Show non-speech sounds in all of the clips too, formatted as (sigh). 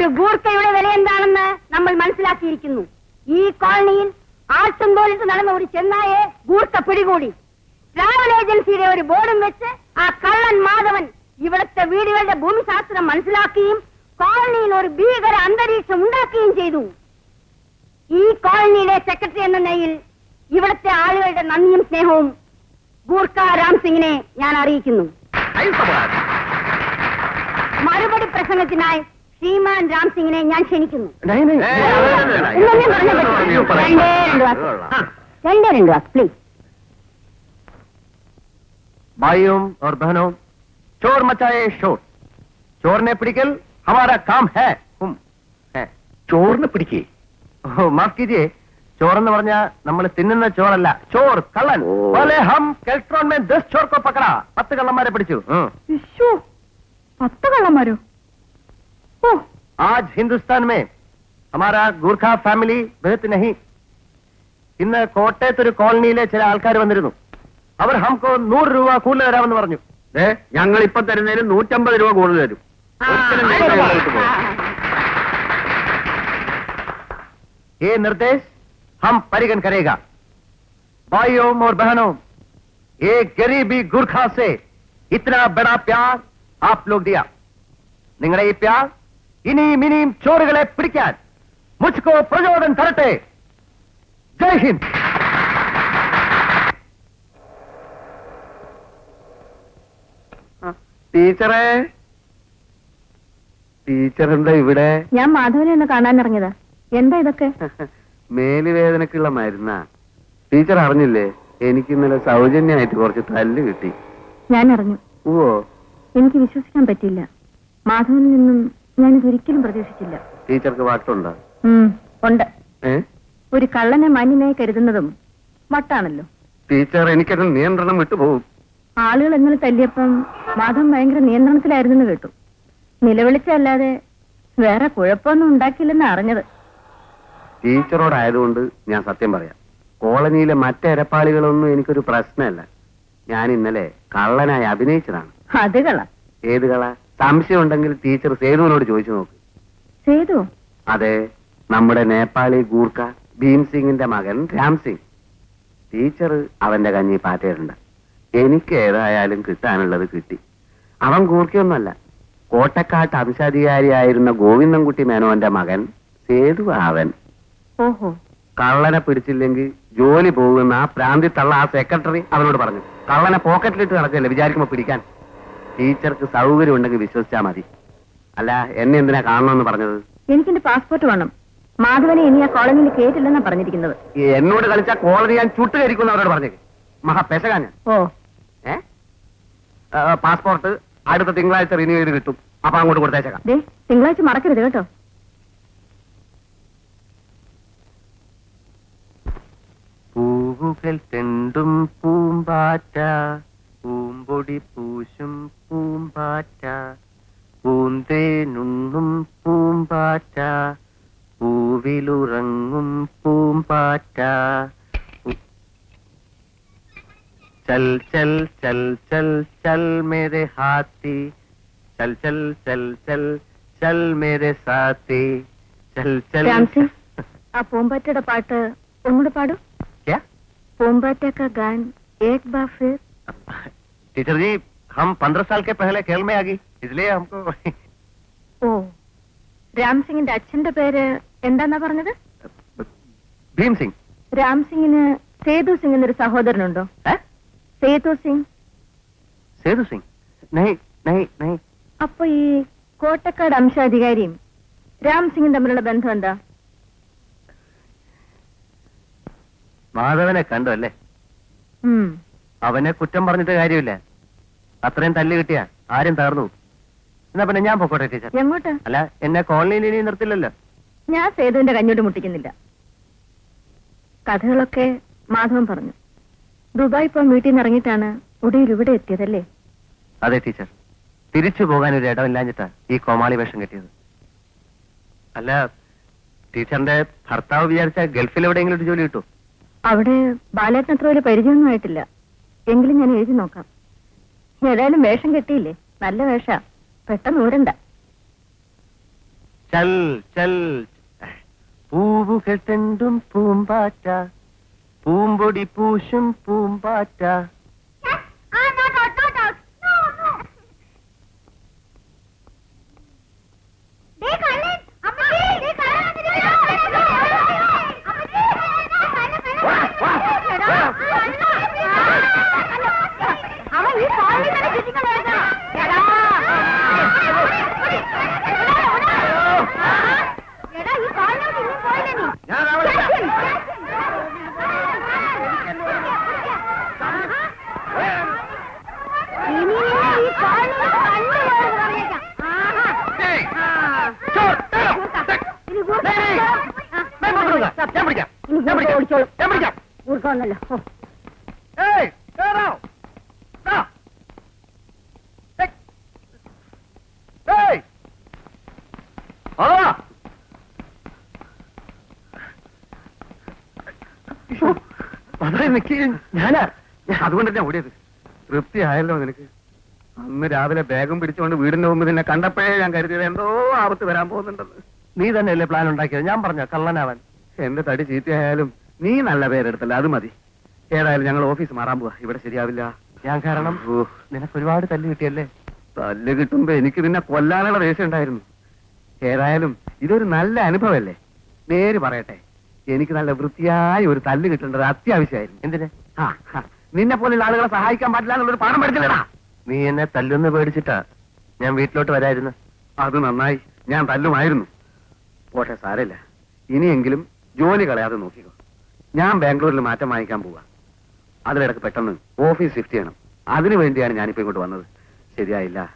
ഒരു ഗൂർക്കയുടെ വില എന്താണെന്ന് നമ്മൾ മനസ്സിലാക്കിയിരിക്കുന്നു. ഈ കോളനിയിൽ ആട്ടും തോലിട്ട് നടന്ന ഒരു ചെന്നായെ ഗൂർക്ക പിടികൂടി. ട്രാവൽ ഏജൻസിയുടെ ഒരു ബോർഡും വെച്ച് ആ കള്ളൻ മാധവൻ ഇവിടുത്തെ വീടുകളുടെ ഭൂമിശാസ്ത്രം മനസ്സിലാക്കുകയും കോളനിയിൽ ഒരു ഭീകര അന്തരീക്ഷം ഉണ്ടാക്കുകയും ചെയ്തു. ഈ കോളനിയിലെ സെക്രട്ടറി എന്ന നിലയിൽ ഇവിടുത്തെ ആളുകളുടെ നന്ദിയും സ്നേഹവും ഗൂർഖ രാം സിംഗിനെ ഞാൻ അറിയിക്കുന്നു. മറുപടി പ്രസംഗത്തിനായി ശ്രീമാൻ രാം സിംഗിനെ ഞാൻ ക്ഷണിക്കുന്നു. ഇതൊന്നും പറഞ്ഞാൽ പറ്റില്ല. രണ്ടേ രണ്ട് പ്ലീസ് भाइयों और बहनों चोर मचाए शोर चोर ने पिटिकल हमारा काम है हम പിടിക്കേ. ഓ മാഫ് കീജിയെ. ചോറെന്ന് പറഞ്ഞ നമ്മൾ തിന്നുന്ന ചോറല്ല. ചോർ കള്ളൻ. പോലെ ഹം കെൽട്രോൺ മേ ദസ് ചോർ കോ പത്ത് കള്ളന്മാരെ പിടിച്ചു. പത്ത് കള്ളന്മാരോ? आज हिंदुस्तान में हमारा ഗൂർഖ ഫാമിലി ബഹത്ത് नहीं ഇന്ന് കോട്ടയത്ത് ഒരു കോളനിയിലെ ചില ആൾക്കാർ വന്നിരുന്നു അവർ ഹംകോ നൂറ് രൂപ കൂടുതൽ തരാമെന്ന് പറഞ്ഞു ഞങ്ങൾ ഇപ്പൊ തരുന്നതിന് നൂറ്റമ്പത് രൂപ കൂടുതൽ തരും ആ, ഒരിക്കലും അതെ, ഞങ്ങൾ അതെ. ഇങ്ങോട്ട് പോകും. ये निर्देश हम परिगण करेगा भाइयों और बहनों एक गरीबी गुरखा से इतना बड़ा प्यार आप लोग दिया നിങ്ങളുടെ ഈ പ്യാർ ഇനിയും ഇനിയും ചോറുകളെ പിടിക്കാൻ മുസ്കോ പ്രചോദനം തരട്ടെ. ജയ് ഹിന്ദ്. ടീച്ചറേ. ടീച്ചർ എന്താ ഇവിടെ? ഞാൻ മാധവനെ ഒന്ന് കാണാൻ ഇറങ്ങിയതാ. എന്താ ഇതൊക്കെ? (laughs) മേലുവേദനക്കുള്ള മരുന്നാ. ടീച്ചർ അറിഞ്ഞില്ലേ? എനിക്ക് ഇന്നലെ സൗജന്യമായിട്ട് കുറച്ച് തല്ല് കിട്ടി. ഞാൻ അറിഞ്ഞു. ഓ എനിക്ക് വിശ്വസിക്കാൻ പറ്റില്ല മാധവനിൽ നിന്നും ഞാൻ ഇതൊരിക്കലും പ്രതീക്ഷിച്ചില്ല. ടീച്ചർക്ക് വാട്ടുണ്ടോ? ഉണ്ട്. ഒരു കള്ളനെ മാന്യനായി കരുതുന്നതും വട്ടാണല്ലോ. ടീച്ചർ എനിക്കത് നിയന്ത്രണം വിട്ടുപോകും. ആളുകൾ ഇന്നലെ തല്ലിയപ്പം മാധവൻ ഭയങ്കര നിയന്ത്രണത്തിലായിരുന്നെന്ന് കേട്ടു. നിലവിളിച്ചല്ലാതെ വേറെ കുഴപ്പമൊന്നും ഉണ്ടാക്കിയില്ലെന്ന് അറിഞ്ഞത്. ടീച്ചറോടായതുകൊണ്ട് ഞാൻ സത്യം പറയാം. കോളനിയിലെ മറ്റരപ്പാളികളൊന്നും എനിക്കൊരു പ്രശ്നമല്ല. ഞാൻ ഇന്നലെ കള്ളനായി അഭിനയിച്ചതാണ്. അത് കള ഏത് കള സംശയം ഉണ്ടെങ്കിൽ ടീച്ചർ സേതുവിനോട് ചോദിച്ചു നോക്ക്. സേതു? അതെ നമ്മുടെ നേപ്പാളി ഗൂർഖ ഭീം സിംഗിന്റെ മകൻ രാം സിംഗ് ടീച്ചർ അവന്റെ കഞ്ഞി പാറ്റയിട്ടുണ്ട്. എനിക്ക് ഏതായാലും കിട്ടാനുള്ളത് കിട്ടി. അവൻ ഗൂർഖയൊന്നുമല്ല കോട്ടക്കാട്ട് അംശാധികാരിയായിരുന്ന ഗോവിന്ദൻകുട്ടി മേനോന്റെ മകൻ സേതു അവൻ ഓഹോ. കള്ളനെ പിടിച്ചില്ലെങ്കിൽ ജോലി പോകുന്ന ആ പ്രാന്തി തള്ള ആ സെക്രട്ടറി അവനോട് പറഞ്ഞു. കള്ളനെ പോക്കറ്റിലിട്ട് നടക്കല്ലേ വിചാരിക്കുമ്പോ പിടിക്കാൻ? ടീച്ചർക്ക് സൗകര്യം ഉണ്ടെങ്കിൽ വിശ്വസിച്ചാ മതി. അല്ല എന്നെ എന്തിനാ കാണണമെന്ന് പറഞ്ഞത്? എനിക്കെന്റെ പാസ്പോർട്ട് വേണം. മാധവനെ ഇനി ആ കോളനിയിൽ കേട്ടില്ലെന്നാ പറഞ്ഞിരിക്കുന്നത്. ഈ എന്നോട് കളിച്ച കോളനി ഞാൻ ചുട്ടുകരിക്കുന്നു അവരോട് പറഞ്ഞത് മഹാ പെശകാ ഞാൻ ഓ. ഏ? ആ, പാസ്പോർട്ട് അടുത്ത തിങ്കളാഴ്ച റിന്യൂ ചെയ്ത് കിട്ടും. അപ്പൊ അങ്ങോട്ട് കൊടുത്തേച്ചേക്കാം. ദേ തിങ്കളാഴ്ച മറക്കരുത് കേട്ടോ. പൂവുകൾ തെണ്ടും പൂമ്പാറ്റ. പൂമ്പൊടി പൂശും പൂമ്പാറ്റ പൂന്തേനുണ്ണും പൂമ്പാറ്റ പൂവിലുറങ്ങും പൂമ്പാറ്റ. ചൽ ചൽ ചൽ ചൽ ചൽ മേരെ ഹാത്തി ചൽ ചൽ ചൽ ചൽ ചൽ മേരെ സാത്തി ചൽ ചൽ. ആ പൂമ്പാറ്റയുടെ പാട്ട് ഒന്നുകൂടെ പാടൂ. പൂമ്പാറ്റ കാ ഗാൻ ഏക് ബാ ഫിർ. टीचर जी हम पंद्रह साल के पहले खेल में आ गई इसलिए हमको ഓ രാം സിംഗിന്റെ അച്ഛന്റെ പേര് എന്താന്നാ പറഞ്ഞത് भीम सिंह രാം സിംഗിന് സേതു സിംഗ് എന്നൊരു സഹോദരനുണ്ടോ है സേതു സിംഗ് सेतु सिंह नहीं नहीं नहीं അപ്പൊ ഈ കോട്ടക്കാട് അംശാധികാരിയും രാം സിംഗും തമ്മിലുള്ള ബന്ധം എന്താ മാധവനെ കണ്ടു അല്ലേ ഉം. അവനെ കുറ്റം പറഞ്ഞിട്ട് കാര്യമില്ല. അത്രയും തല്ല് കിട്ടിയാ ആരും തകർന്നു എന്നാ പിന്നെ ഞാൻ പൊക്കോട്ടെ ടീച്ചർ. എങ്ങോട്ട്? അല്ല എന്നെ കോളനിയിൽ ഇനി നിർത്തില്ലല്ലോ. ഞാൻ സേതുവിന്റെ കഞ്ഞോട്ട് മുട്ടിക്കുന്നില്ല. കഥകളൊക്കെ മാധവൻ പറഞ്ഞു. ദുബായ് ഇപ്പൊ വീട്ടിൽ നിന്ന് ഇറങ്ങിയിട്ടാണ് ഒടുവിൽ ഇവിടെ എത്തിയതല്ലേ? അതെ ടീച്ചർ. തിരിച്ചു പോകാൻ ഒരു ഇടമില്ലാഞ്ഞിട്ടാ ഈ കോമാളി വേഷം കെട്ടിയത്. അല്ല ടീച്ചറിന്റെ ഭർത്താവ് വിചാരിച്ച ഗൾഫിൽ എവിടെയെങ്കിലും ഒരു ജോലി കിട്ടും അവിടെ ബാലേട്ടൻ അത്ര വലിയ പരിചയമൊന്നും ആയിട്ടില്ല. എങ്കിലും ഞാൻ എഴുതി നോക്കാം. ഏതായാലും വേഷം കെട്ടിയില്ലേ? നല്ല വേഷ. പെട്ടെന്ന് ഊരണ്ട. ചൽ ചൽ. പൂവുകൾ തെണ്ടും പൂമ്പാറ്റ. പൂമ്പൊടി പൂശും പൂമ്പാറ്റ അവൻ ഈ കോളനി തന്നെ ചുറ്റിക്കൊണ്ട് നടക്കണം. എടാ. എടാ, ഈ കോളനിയോട് ഇനിയും പോയില്ലേ നീ? ഞാൻ അവിടെ ഇല്ല. ഇനി നിന്നെ ഈ കോളനിയിൽ കണ്ടുപോയെന്ന് പറഞ്ഞേക്കാം. ആഹാ. ഏയ്. ആ. ചോർ, ഏയ്. ഗൂർക്ക. ഇനി ഗൂർക്ക. ഏയ്, ഏയ്. ആ. ഞാൻ കൊണ്ടുവരാം. ഞാൻ പിടിക്കാം. ഇനി ഞാൻ ഗൂർക്ക പിടിക്കാം. ഓടിച്ചോളും. ഞാൻ പിടിക്കാം. ഗൂർക്ക വന്നല്ലോ. ഓ. ഏയ്, കേറാം. ദാ. ഏയ്. ഏയ്. അതാ. വളരെ നിക്ക് ഞാനാ ഞാൻ ഓടിയത്? തൃപ്തിയായല്ലോ നിനക്ക്. അന്ന് രാവിലെ ബാഗും പിടിച്ചുകൊണ്ട് വീടിന്റെ മുമ്പ് നിന്നെ കണ്ടപ്പോഴേ ഞാൻ കരുതിയത് എന്തോ ആപത്ത് വരാൻ പോകുന്നുണ്ടെന്ന്. നീ തന്നെയല്ലേ പ്ലാൻ ഉണ്ടാക്കിയത്? ഞാൻ പറഞ്ഞ കള്ളനാവൻ. എന്റെ തടി ചീത്തയായാലും നീ നല്ല പേരെടുത്തല്ല അത് മതി. ഏതായാലും ഞങ്ങൾ ഓഫീസ് മാറാൻ പോവാ. ഇവിടെ ശരിയാവില്ല. ഞാൻ കാരണം നിനക്ക് ഒരുപാട് തല്ല് കിട്ടിയല്ലേ? തല്ല് കിട്ടുമ്പോ എനിക്ക് നിന്നെ കൊല്ലാനുള്ള ദേഷ്യം ഉണ്ടായിരുന്നു. ഏതായാലും ഇതൊരു നല്ല അനുഭവമല്ലേ? നേര് പറയട്ടെ. എനിക്ക് നല്ല വൃത്തിയായ ഒരു തല്ല് കിട്ടേണ്ടത് അത്യാവശ്യമായിരുന്നു. എന്തിനാ? ആ, നിന്നെ പോലുള്ള ആളുകളെ സഹായിക്കാൻ പാടില്ല എന്നുള്ളൊരു പാഠം പഠിച്ചില്ലടാ. നീ എന്നെ തല്ലുന്ന് പേടിച്ചിട്ടാ ഞാൻ വീട്ടിലോട്ട് വരായിരുന്നു. അത് നന്നായി. ഞാൻ തല്ലുമായിരുന്നു. പോട്ടെ സാരമില്ല. ഇനിയെങ്കിലും ജോലി കളയാതെ നോക്കിക്കോ. ഞാൻ ബാംഗ്ലൂരിൽ മാറ്റം വാങ്ങിക്കാൻ പോവാ. അതിലിടക്ക് പെട്ടെന്ന് ഓഫീസ് ഷിഫ്റ്റ് ചെയ്യണം. അതിനു വേണ്ടിയാണ് ഞാനിപ്പോ ഇങ്ങോട്ട് വന്നത്. ശരിയായില്ല.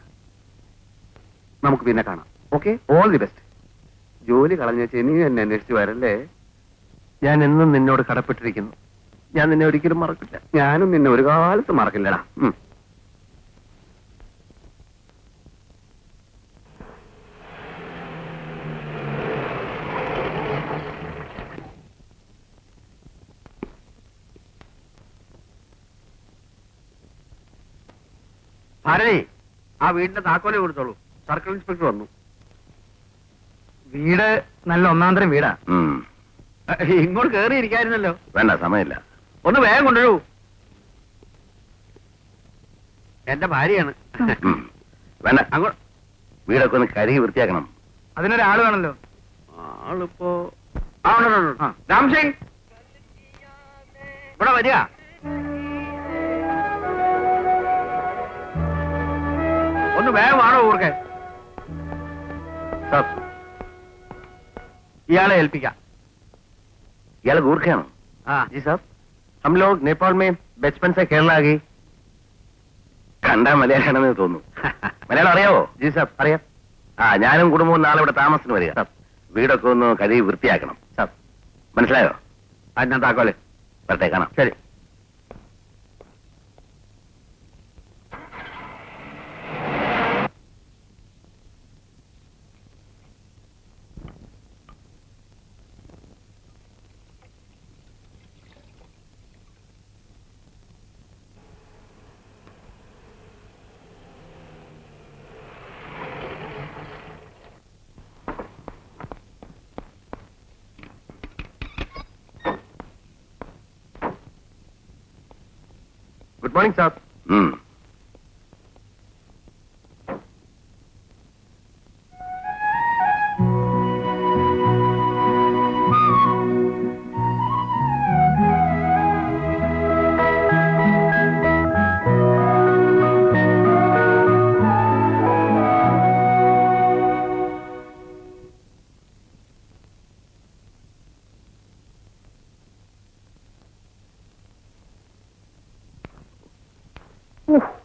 നമുക്ക് പിന്നെ കാണാം. ഓക്കെ? ഓൾ ദി ബെസ്റ്റ് ജോലി കളഞ്ഞ നീ എന്നെ അന്വേഷിച്ച് വരല്ലേ? ഞാൻ എന്നും നിന്നോട് കടപ്പെട്ടിരിക്കുന്നു. ഞാൻ നിന്നെ ഒരിക്കലും മറക്കില്ല. ഞാനും നിന്നെ ഒരു കാലത്ത് മറക്കില്ലടാ. ഭാരതി ആ വീടിന്റെ താക്കോലെ കൊടുത്തോളൂ. സർക്കിൾ ഇൻസ്പെക്ടർ വന്നു. വീട് നല്ല ഒന്നാന്തരം വീടാ. ഇങ്ങോട്ട് കേറി ഇരിക്കായിരുന്നല്ലോ വേണ്ട സമയമില്ല. ഒന്ന് വേഗം കൊണ്ടുവരൂ. എന്റെ ഭാര്യയാണ്. വേണ്ട. അങ്ങോട്ട് വീടൊക്കെ ഒന്ന് കരുകി വൃത്തിയാക്കണം. അതിനൊരാൾ വേണല്ലോ ആളിപ്പോ ആ രാംസിംഗ്. ഇവിടെ വരിക. ഒന്ന് വേഗം ആണോ ഊർക്കെ. ഇയാളെ ഏൽപ്പിക്കാം. ഇയാളെ ഗൂർഖയാണോ? ആ. ജി സാബ് हम लोग नेपाल में बचपन से केरला आ गई കണ്ടാ മലയാളിയാണെന്ന് തോന്നുന്നു (laughs) മലയാളം അറിയാവോ ജി സാബ് അറിയാം ആ ഞാനും കുടുംബവും നാളെ ഇവിടെ താമസത്തിന് വരിക വീടൊക്കെ ഒന്ന് കഴുകി വൃത്തിയാക്കണം സാബ് മനസ്സിലായോ ആ ഞാൻ താക്കോലെ വരട്ടെ കാണാം ശരി Good morning sir. ആ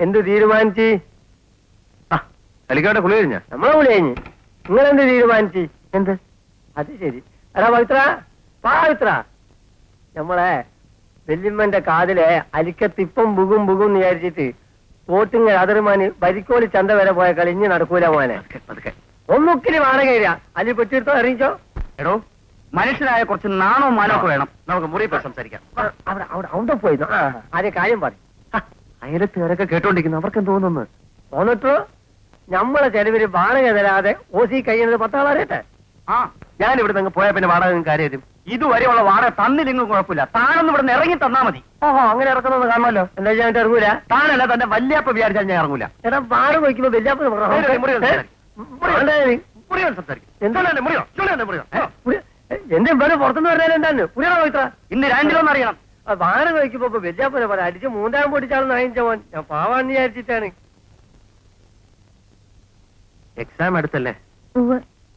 എന്ത് തീരുമാനിച്ച്? കളിക്കാട്ടെ കുളി കഴിഞ്ഞ? നമ്മളെ കുളി കഴിഞ്ഞ്. നിങ്ങൾ എന്ത് തീരുമാനിച്ച്? എന്ത്? അത് ശരി. എടാ പവിത്ര പവിത്ര. നമ്മളെ വെല്ലിമ്മന്റെ കാതിലെ അലിക്കത്തിപ്പം ബുഗും ബുഗും വിചാരിച്ചിട്ട് പോത്തിങ്ങൽ അതിർമാന് വരിക്കോലി ചന്ത വരെ പോയ കളിഞ്ഞ് നടക്കൂല മോനെ. പതുക്കെ, പതുക്കെ. അലി അല്ലി അറിയിച്ചോ എടോ മനുഷ്യനായ കുറച്ച് നാണോ മാനോ വേണം. നമുക്ക് മുറി സംസാരിക്കാം. അവിടെ അവിടെ അവിടെ പോയിരുന്നു ആദ്യ കാര്യം പറ അയലത്തുകാരൊക്കെ കേട്ടോണ്ടിരിക്കുന്നു. അവർക്ക് തോന്നുന്നു? തോന്നിട്ടു നമ്മളെ ചെലവിൽ വാടക തരാതെ ഓസി കഴിയുന്നത് പത്താളറിയട്ടെ ആ. ഞാൻ ഇവിടെ നിന്ന് പോയാൽ പിന്നെ വാടക കാര്യം ഇതുവരെയുള്ള വാടക തന്നില്ലെങ്കിലും കുഴപ്പമില്ല. താനൊന്നും ഇവിടെ ഇറങ്ങി തന്നാ മതി. ഓഹോ അങ്ങനെ ഇറക്കുന്നത് കാണുമല്ലോ. എന്താ ഞാൻ ഇറങ്ങൂല? താനല്ല തന്റെ വല്യപ്പ വിചാരിച്ചാൽ ഞാൻ ഇറങ്ങൂല. എടാ വാട വയ്ക്കുമ്പോ വല്യാപ്പ സംസാരിക്ക്. എന്റെ പേര് പുറത്തുനിന്ന് പറഞ്ഞാൽ എന്താണ് പുരിയാണോ ഇത്ര? ഇന്ന് രണ്ടിലൊന്നും അറിയണം. വയ്ക്കുമ്പോ ഇപ്പൊ വല്യാപ്പനെ പറ അടിച്ച് മൂന്നാം പൊടിച്ചാണെന്ന് വാങ്ങിച്ച മോൻ. ഞാൻ പാവാന്ന് വിചാരിച്ചിട്ടാണ്. എക്സാം അടുത്തല്ലേ?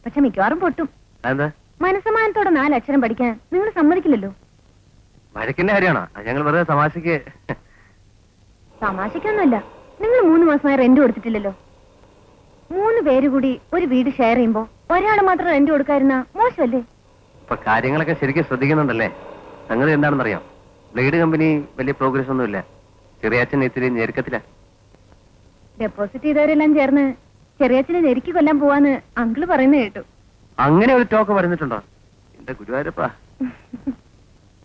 പക്ഷെ മിക്കവാറും പൊട്ടും. എന്താ മനസ്സമാനത്തോടെ നാലക്ഷരം പഠിക്കാൻ നിങ്ങൾ സമ്മതിക്കില്ലല്ലോ. വഴക്കിന്റെ കാര്യമാണോ? ഞങ്ങൾ വെറുതെ തമാശക്ക് തമാശക്കൊന്നുമല്ല. നിങ്ങൾ മൂന്ന് മാസമായി റെന്റ് കൊടുത്തിട്ടില്ലല്ലോ. മൂന്ന് പേര് കൂടി ഒരു വീട് ഷെയർ ചെയ്യുമ്പോ ഒരാൾ മാത്രം റെന്റ് കൊടുക്കാതിരുന്ന മോശമല്ലേ? ഇപ്പൊ കാര്യങ്ങളൊക്കെ ശരിക്കും ശ്രദ്ധിക്കുന്നുണ്ടല്ലേ? സംഗതി എന്താണെന്നറിയാം? ബ്ലേഡ് കമ്പനി വലിയ പ്രോഗ്രസ് ഒന്നും ഒന്നുമില്ല ചെറിയാച്ചൻ ഇത്തിരി ഞെരുക്കത്തില്ല ഡെപ്പോസിറ്റ് ചെയ്തവരെല്ലാം ചേർന്ന് ചെറിയച്ഛനെ നെരുക്കി കൊല്ലാൻ പോവാന്ന് അങ്കിൾ പറയുന്നത് കേട്ടു. അങ്ങനെ ഒരു ടോക്ക് പറഞ്ഞിട്ടുണ്ടോ? എന്റെ ഗുരുവായൂരപ്പാ. (laughs)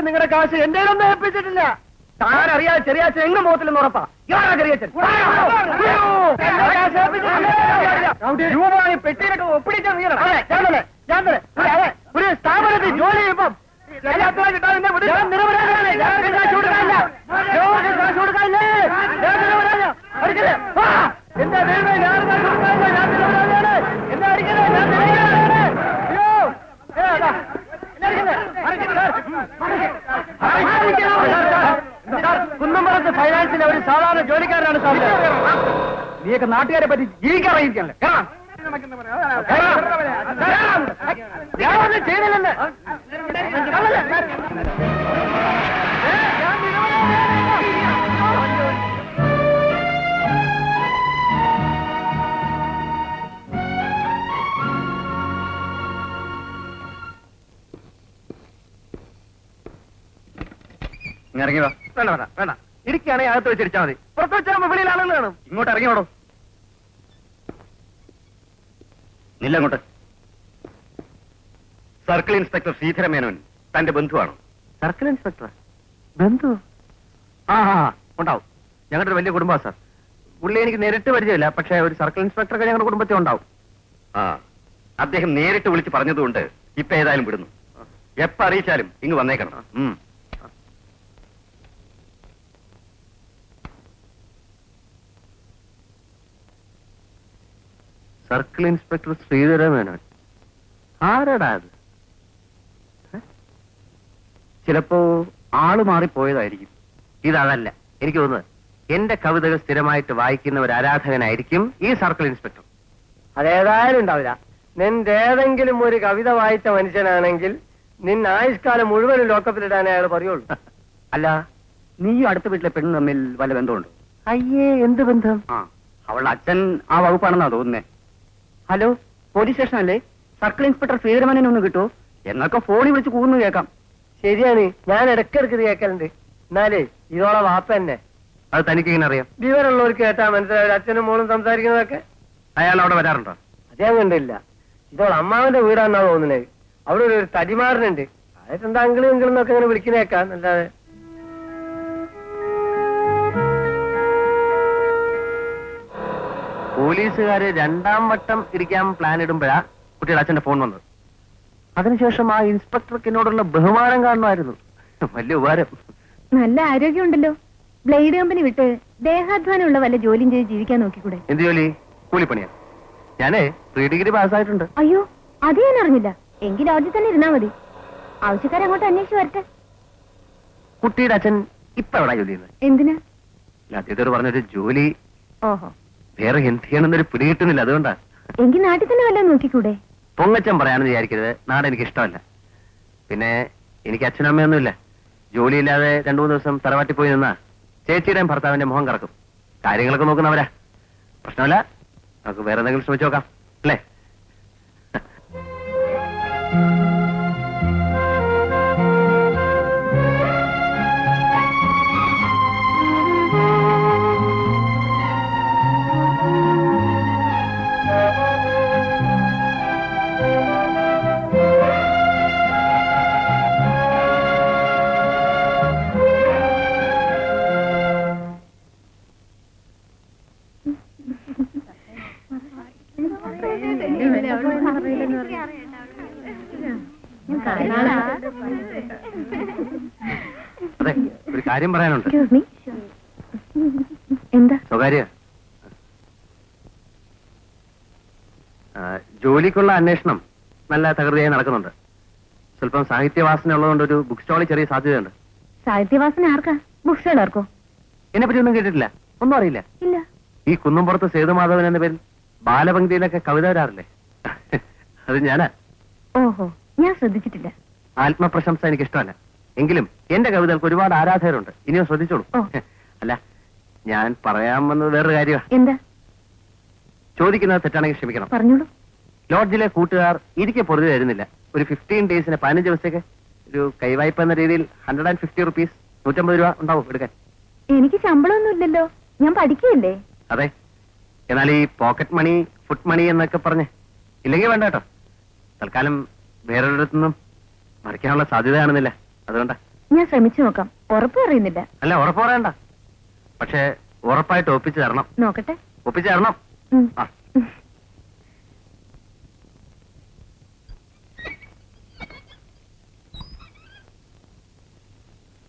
ചെറിയാച്ചൻ നിങ്ങളുടെ കാശ് എന്റെ ഒന്നും ഏൽപ്പിച്ചിട്ടില്ല താനറിയാ ചെറിയാച്ചൻ എങ്ങും പോകത്തില്ലെന്ന് ഉറപ്പാ ഇയാളാ ചെറിയാച്ചൻ രൂപമായി പെട്ടിയിലിട്ട് ഒപ്പിടിച്ച വീരണം ഞാൻ തന്നെ ഞാൻ ഒരു- സ്ഥാപനത്തിൽ ജോലി ചെയ്യുമ്പം ചെറിയാച്ചനെ കിട്ടാതെ എന്നെ വിടില്ല. ഞാൻ നിരപരാധിയാണ്. ഞാൻ കാശ് കൊടുക്കാനില്ല. ഞാൻ കാശ് കൊടുക്കാനില്ലേ? ഞാൻ നിരപരാധിയാ. അടിക്കല്ലേ? ആ! എന്റെ ദൈവമേ, ഞാൻ കാശ് കൊടുക്കാനില്ല. ഞാൻ നിരപരാധിയാണ്. എന്നെ അടിക്കല്ലേ? ഞാൻ നിരപരാധിയാണ്. അയ്യോ! ഏ, അതാ. എന്നെ അടിക്കല്ലേ? അടിക്കല്ലേ? സാർ, കുന്നമ്പലത്ത് ഫൈനാൻസിലെ ഒരു സാധാരണ ജോലിക്കാരനാണ് സാർ നീയൊക്കെ നാട്ടുകാരെ പറ്റി ജീവിക്കറിയിക്കല്ലേ ഞാനൊന്നും ചെയ്തില്ലെന്ന്. ഇറങ്ങി വാ. വേണ്ട വേണ്ട വേണ്ട. ഇരിക്കുകയാണെങ്കിൽ അകത്ത് വെച്ചിരിച്ചാൽ മതി. പുറത്ത് വെച്ചാൽ വെളിയിലാണെന്ന് കാണും. ഇങ്ങോട്ട് ഇറങ്ങി നില്ല അങ്ങോട്ട് സർക്കിൾ ഇൻസ്പെക്ടർ ശ്രീധര മേനോൻ തന്റെ ബന്ധുവാണോ. സർക്കിൾ ഇൻസ്പെക്ടർ ബന്ധു? ആ ആ ഉണ്ടാവും. ഞങ്ങളുടെ ഒരു വലിയ കുടുംബമാണ് സാർ. പുള്ളി എനിക്ക് നേരിട്ട് പരിചയമില്ല പക്ഷേ ഒരു സർക്കിൾ ഇൻസ്പെക്ടർ ഒക്കെ ഞങ്ങളുടെ കുടുംബത്തിൽ ഉണ്ടാവും. ആ അദ്ദേഹം നേരിട്ട് വിളിച്ച് പറഞ്ഞതുകൊണ്ട് ഇപ്പൊ ഏതായാലും വിടുന്നു. എപ്പ അറിയിച്ചാലും ഇങ്ങ് വന്നേക്കണം ഉം. Circle inspector Sreedhara Menon. ആരാടാ അത്? ചിലപ്പോ ആൾ മാറിപ്പോയതായിരിക്കും. ഇതതല്ല. എനിക്ക് തോന്നുന്നത് എന്റെ കവിതകൾ സ്ഥിരമായിട്ട് വായിക്കുന്ന ഒരു ആരാധകനായിരിക്കും ഈ സർക്കിൾ ഇൻസ്പെക്ടർ. അതേതായാലും ഉണ്ടാവില്ല. നിന്റെ ഏതെങ്കിലും ഒരു കവിത വായിച്ച മനുഷ്യനാണെങ്കിൽ നിന്നെ ആയുഷ്കാലം മുഴുവനും ലോക്കപ്പിലിടാനേ അയാൾ പറയുള്ളൂ. അല്ല നീ അടുത്ത വീട്ടിലെ പെണ്ണും തമ്മിൽ വല്ല ബന്ധമുണ്ട്? അയ്യേ എന്ത് ബന്ധം? ആ അവളുടെ അച്ഛൻ ആ വകുപ്പാണെന്നാ തോന്നുന്നേ. ഹലോ പോലീസ് സ്റ്റേഷൻ അല്ലേ സർക്കിൾ ഇൻസ്പെക്ടർ ശ്രീധരമനെ ഒന്ന് കിട്ടുമോ എന്നൊക്കെ ഫോണിൽ വിളിച്ച് കൂന്നു കേൾക്കാം. ശരിയാണ് ഞാൻ ഇടയ്ക്കിടയ്ക്ക് ഇത് കേൾക്കലുണ്ട്. എന്നാലേ ഇതോളെ വാപ്പ തന്നെ അത് തനിക്ക് ഇങ്ങനെ അറിയാം? വിവരമുള്ളവർക്ക് കേട്ടാ മനസ്സിലാവില്ല. അച്ഛനും മോളും സംസാരിക്കുന്നതൊക്കെ? അയാൾ അവിടെ വരാറുണ്ടോ? അദ്ദേഹം കണ്ടില്ല ഇതോളം അമ്മാവന്റെ വീടാണെന്നാ തോന്നുന്നത്. അവിടെ ഒരു തടിമാറിനുണ്ട് അതായത് എന്താ അങ്കിളും ഇങ്കിളും എന്നൊക്കെ ഇങ്ങനെ വിളിക്കുന്നേക്കാം അല്ലാതെ പോലീസുകാര് രണ്ടാം വട്ടം ഇരിക്കാൻ പ്ലാൻ ഇടുമ്പോഴാ കുട്ടിയുടെ അച്ഛന്റെ ഫോൺ വന്നത്. അതിനുശേഷം ആ ഇൻസ്പെക്ടർക്ക് എന്നോടുള്ള ബഹുമാനം കാണുമായിരുന്നു. വലിയ ഉപകാരം. നല്ല ആരോഗ്യമുണ്ടല്ലോ. ബ്ലേഡ് കമ്പനി വിട്ട് ദേഹാധ്വാനമുള്ള വല്ല ജോലിയും ചെയ്ത് ജീവിക്കാൻ നോക്കിക്കൂടെ? എന്ത് ജോലി? കൂലിപ്പണിയാ. ഞാനേ പ്രീ ഡിഗ്രി പാസ്സായിട്ടുണ്ട്. അയ്യോ അത് ഞാൻ അറിഞ്ഞില്ല. എങ്കിൽ അവിടെ തന്നെ ഇരുന്നാ മതി. ആവശ്യക്കാരെ അങ്ങോട്ട് അന്വേഷിച്ച് വരട്ടെ. കുട്ടിയുടെ അച്ഛൻ ഇപ്പൊ എവിടാ ജോലി ചെയ്യുന്നത്? എന്തിനാ? അദ്ദേഹത്തോട് പറഞ്ഞൊരു ജോലി. ഓഹോ. വേറെ എന്ത് ചെയ്യണമെന്നൊരു പിടി കിട്ടുന്നില്ല അതുകൊണ്ടാ. എങ്കിൽ നാട്ടിൽ തന്നെ വല്ലതും നോക്കിക്കൂടെ? പൊങ്ങച്ചം പറയാണെന്ന് വിചാരിക്കരുത്. നാട് എനിക്ക് ഇഷ്ടമല്ല. പിന്നെ എനിക്ക് അച്ഛനമ്മയൊന്നുമില്ല ജോലിയില്ലാതെ രണ്ടു മൂന്ന് ദിവസം തറവാട്ടി പോയി നിന്നാ ചേച്ചിയുടെയും ഭർത്താവിന്റെ മുഖം കറക്കും. കാര്യങ്ങളൊക്കെ നോക്കുന്നവരാ. പ്രശ്നമല്ല. നമുക്ക് വേറെ എന്തെങ്കിലും ശ്രമിച്ചു നോക്കാം. അല്ലേ? കാര്യം പറയാനുണ്ട്. എന്താ? സ്വകാര്യ. ജോലിക്കുള്ള അന്വേഷണം നല്ല തകൃതിയായി നടക്കുന്നുണ്ട്. സ്വല്പം സാഹിത്യവാസന ഉള്ളതുകൊണ്ട് ഒരു ബുക്ക് സ്റ്റാളിൽ ചെറിയ സാധ്യതയുണ്ട്. സാഹിത്യവാസന ആർക്കാ? ബുക്ക് സ്റ്റോളാർക്കോ എന്നെ പറ്റി ഒന്നും കേട്ടിട്ടില്ല. ഒന്നും അറിയില്ല. ഇല്ല. ഈ കുന്നുംപുറത്ത് സേതുമാധവൻ എന്ന പേരിൽ ബാലപംക്തിയിലൊക്കെ കവിത വരാറില്ലേ? അത് ഞാനാ. ഓഹോ ഞാൻ ശ്രദ്ധിച്ചിട്ടില്ല. ആത്മപ്രശംസ എനിക്ക് ഇഷ്ടമല്ല എങ്കിലും എന്റെ കവിതകൾക്ക് ഒരുപാട് ആരാധകരുണ്ട്. ഇനിയും ശ്രദ്ധിച്ചോളൂ. ഓ. അല്ല ഞാൻ പറയാൻ വന്നത് വേറൊരു കാര്യമാണ് എന്താ? ചോദിക്കുന്നത് തെറ്റാണെങ്കിൽ ക്ഷമിക്കണം. പറഞ്ഞോളൂ. ലോഡ്ജിലെ കൂട്ടുകാർ ഇരിക്കെ പൊറുതി തരുന്നില്ല ഒരു ഫിഫ്റ്റീൻ ഡേയ്സിന് പതിനഞ്ച് ദിവസത്തേക്ക് ഒരു കൈവായ്പ എന്ന രീതിയിൽ ഹൺഡ്രഡ് ആൻഡ് ഫിഫ്റ്റി റുപ്പീസ് നൂറ്റമ്പത് രൂപ ഉണ്ടാവും എടുക്കാൻ. എനിക്ക് ശമ്പളമൊന്നും ഇല്ലല്ലോ. ഞാൻ പഠിക്കുകയല്ലേ? അതെ. എന്നാൽ ഈ പോക്കറ്റ് മണി ഫുഡ് മണി എന്നൊക്കെ പറഞ്ഞ്. ഇല്ലെങ്കിൽ വേണ്ട കേട്ടോ. തൽക്കാലം വേറൊരിടത്തുനിന്നും മറിക്കാനുള്ള സാധ്യത കാണുന്നില്ല അതുകൊണ്ടാ ഞാൻ ശ്രമിച്ചു നോക്കാം. ഉറപ്പ് പറയുന്നില്ല. അല്ല ഉറപ്പ് പറയണ്ട. പക്ഷേ ഉറപ്പായിട്ട് ഒപ്പിച്ചു തരണം. നോക്കട്ടെ. ഒപ്പിച്ചു തരണം. ആ.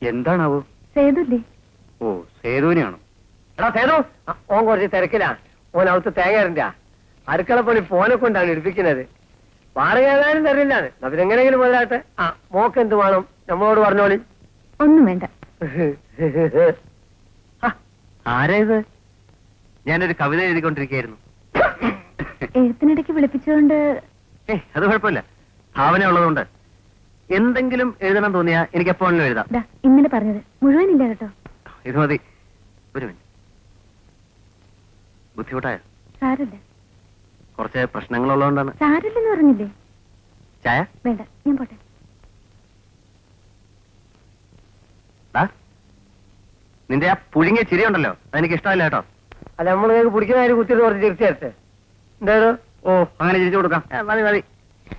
എന്താണാവോ? സേതുല്ലേ? ഓ സേതുവിനെയാണോ? എടാ സേതു ഓൻ കുറച്ച് തിരക്കിലാ. ഓൻ അവിടുത്തെ തേങ്ങ അടുക്കളപ്പണി ഫോനെ കൊണ്ടാണ് എടുപ്പിക്കുന്നത്. വാടക തരില്ല അതിനെങ്ങനെങ്കിലും മുതലാട്ടെ ആ മോക്ക് എന്ത് വേണം? നമ്മളോട് പറഞ്ഞോളി. ഒന്നും വേണ്ട. (laughs) ആ, ആരാ ഇത്? ഞാനൊരു കവിത എഴുതിക്കൊണ്ടിരിക്കുകയായിരുന്നു. എഴുത്തിനിടയ്ക്ക് വിളിപ്പിച്ചുകൊണ്ട് ഏ അത് കുഴപ്പമില്ല. ഭാവന ഉള്ളതുകൊണ്ട്. എന്തെങ്കിലും എഴുതണം തോന്നിയാ എനിക്ക് എപ്പോഴും എഴുതാം ഇന്നലെ പറഞ്ഞത്. മുഴുവനില്ല കേട്ടോ. ഇത് മതി. ഒരു മിനിറ്റ്. ബുദ്ധിമുട്ടായോ? സാരല്ല കുറച്ച് പ്രശ്നങ്ങളുള്ളതുകൊണ്ടാണ്. സാരല്ലെന്ന് പറഞ്ഞില്ലേ? ചായ? വേണ്ട ഞാൻ പോട്ടെ. നിന്റെ ആ പുഴുങ്ങിയ ചിരിയുണ്ടല്ലോ അതെനിക്ക് ഇഷ്ടമല്ല കേട്ടോ. അല്ല നമ്മൾ പിടിക്കുന്ന കുത്തിട്ട് കുറച്ച് തിരിച്ചു തരട്ടെ? എന്തായാലും ഓ അങ്ങനെ ചിരിച്ചു കൊടുക്കാം. മതി മതി.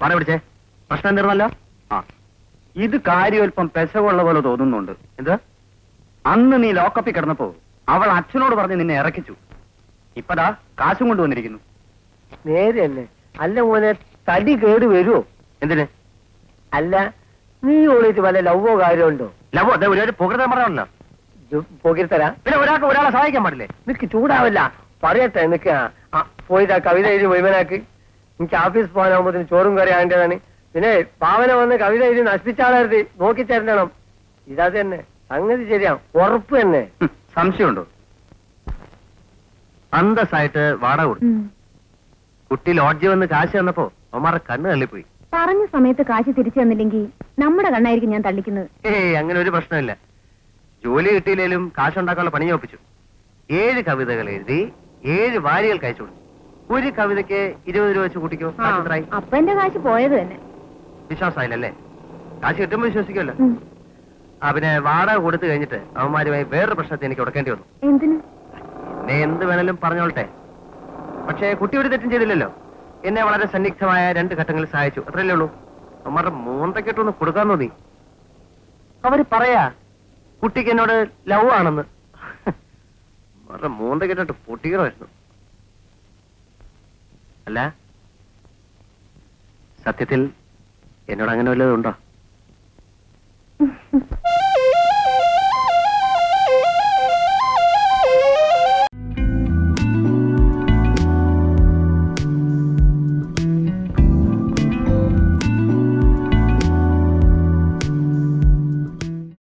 പാട പിടിച്ചേ. പ്രശ്നം തീർന്നല്ലോ ആ. ഇത് കാര്യമല്പം പെശകുള്ള പോലെ തോന്നുന്നുണ്ട്. എന്ത്? അന്ന് നീ ലോക്കപ്പിൽ കിടന്നപ്പോ അവൾ അച്ഛനോട് പറഞ്ഞ് നിന്നെ ഇറക്കിച്ചു. ഇപ്പതാ കാശും കൊണ്ടുവന്നിരിക്കുന്നു. നേരെ തന്നെ അല്ല മോനെ തടി കേട് വരുമോ എന്തിന്? അല്ല നീ ഓളിട്ട് വല്ല ലവോ കാര്യമുണ്ടോ ലവോ അതെ ഒരു പുകഴ്ത്താൻ പറയാമല്ലോ പോകിത്തരാ പിന്നെ ഒരാൾക്ക് ഒരാളെ സഹായിക്കാൻ പാടില്ലേ? നിനക്ക് ചൂടാവില്ല. പറയട്ടെ നിനക്ക് പോയിട്ട് ആ കവിത എഴുതി മുഴുവനാക്ക്. എനിക്ക് ഓഫീസ് പോകാനാകുമ്പോ ചോറും കറി ആകേണ്ടതാണ്. പിന്നെ പാവന വന്ന് കവിത എഴുതി നശിപ്പിച്ചാളരുത്. നോക്കി തരണം ഇതാ തന്നെ. സംഗതി ശരിയാ. ഉറപ്പ് തന്നെ. സംശയമുണ്ടോ? അന്തസ്സായിട്ട് വാടക ഉം. കുട്ടി ലോഡ്ജ് വന്ന് കാശ് തന്നപ്പോ ഒമാറെ കണ്ണ് തള്ളിപ്പോയി. പറഞ്ഞ സമയത്ത് കാശ് തിരിച്ചു തന്നില്ലെങ്കിൽ നമ്മുടെ കണ്ണായിരിക്കും ഞാൻ തള്ളിക്കുന്നത്. ഏയ് അങ്ങനെ ഒരു പ്രശ്നമില്ല. ജോലി കിട്ടിയില്ലേലും കാശുണ്ടാക്കാനുള്ള പണി ഒപ്പിച്ചു ഏഴ് കവിതകൾ എഴുതി ഏഴ് വാരികൾ കഴിച്ചു ഒരു കവിതയ്ക്ക് ഇരുപത് രൂപ വെച്ച് കൂട്ടിക്കോ? അപ്പൊ എന്റെ കാശ് പോയത് തന്നെ. വിശ്വാസമായില്ലല്ലേ? കാശ് കിട്ടുമ്പോ വിശ്വസിക്കുമല്ലോ അവനെ ആ പിന്നെ വാടക കൊടുത്തു കഴിഞ്ഞിട്ട് അവന്മാരുമായി വേറൊരു പ്രശ്നത്തെ എനിക്ക് ഉടക്കേണ്ടി വന്നു. എന്തിനു? എന്നെ എന്ത് വേണേലും പറഞ്ഞോളട്ടെ. പക്ഷേ കുട്ടി ഒരു തെറ്റും ചെയ്തില്ലല്ലോ. എന്നെ വളരെ സന്നിഗ്ധമായ രണ്ട് ഘട്ടങ്ങളിൽ സഹായിച്ചു. അത്രയല്ലേ ഉള്ളൂ. അവന്മാരുടെ മൂന്തക്കെട്ടൊന്ന് കൊടുക്കാൻ തോന്നി. അവർ പറയാ കുട്ടിക്ക് എന്നോട് ലവ് ആണെന്ന്. അവരുടെ മൂന്തക്കെട്ടിട്ട് പൊട്ടിക്കണമായിരുന്നു അല്ല സത്യത്തിൽ എന്നോട് അങ്ങനെ വല്ലതും ഉണ്ടോ? (laughs)